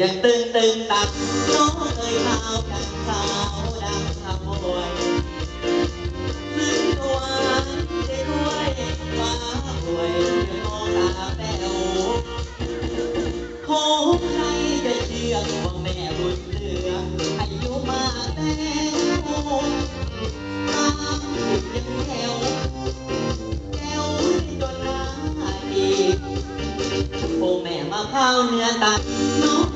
ยังตึงตึงตักน้องเอ่ยข่าดังสาวดังขโมยซึ้งตัวได้ด้วยฟ้าหวยมองตาแป๋วขอใครจะเชื่อว่าแม่บุญเหลืออายุมากแล้วตามติดยังแถวแกวจนหน้าดีโอ้แม่มาข้าเนื้อตัดน้อง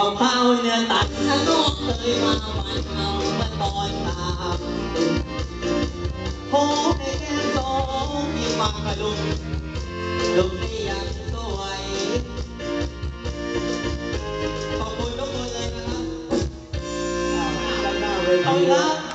มะพร้าเนื้อตัดถ้น้องเคยมาวันเอามาตอนตามโหในแก้มสองมีมากระดุงลุงไม่ยังสวยขอบคุณทุกคนเลยนะครับขอบคุณครับ